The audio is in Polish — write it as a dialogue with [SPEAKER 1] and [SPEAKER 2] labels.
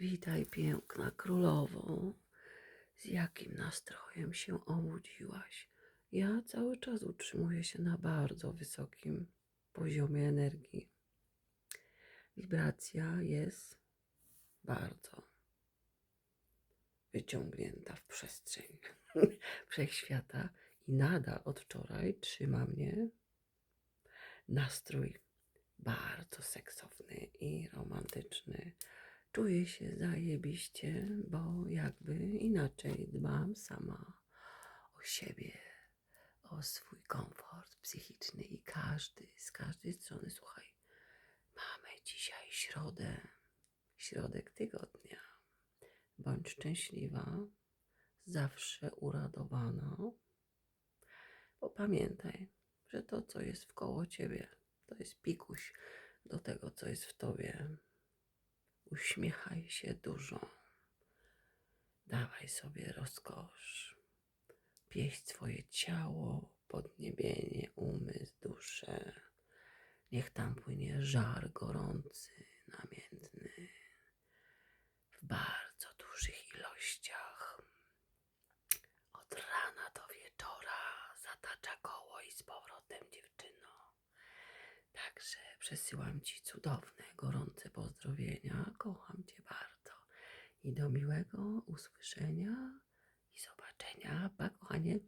[SPEAKER 1] Witaj, piękna królowo. Z jakim nastrojem się obudziłaś? Ja cały czas utrzymuję się na bardzo wysokim poziomie energii. Wibracja jest bardzo wyciągnięta w przestrzeń wszechświata i nadal od wczoraj trzyma mnie nastrój bardzo seksowny i romantyczny. Czuję się zajebiście, bo jakby inaczej dbam sama o siebie, o swój komfort psychiczny i każdy, z każdej strony, słuchaj, mamy dzisiaj środę, środek tygodnia. Bądź szczęśliwa, zawsze uradowana, bo pamiętaj, że to, co jest wkoło ciebie, to jest pikuś do tego, co jest w tobie. Uśmiechaj się dużo. Dawaj sobie rozkosz. Pieść swoje ciało, podniebienie, umysł, duszę. Niech tam płynie żar gorący, namiętny, w bardzo dużych ilościach. Od rana do wieczora zatacza koło i z powrotem dziewczyno. Także przesyłam Ci cudowne, gorące pozdrowienia. Kocham Cię bardzo. I do miłego usłyszenia i zobaczenia. Pa, kochanie.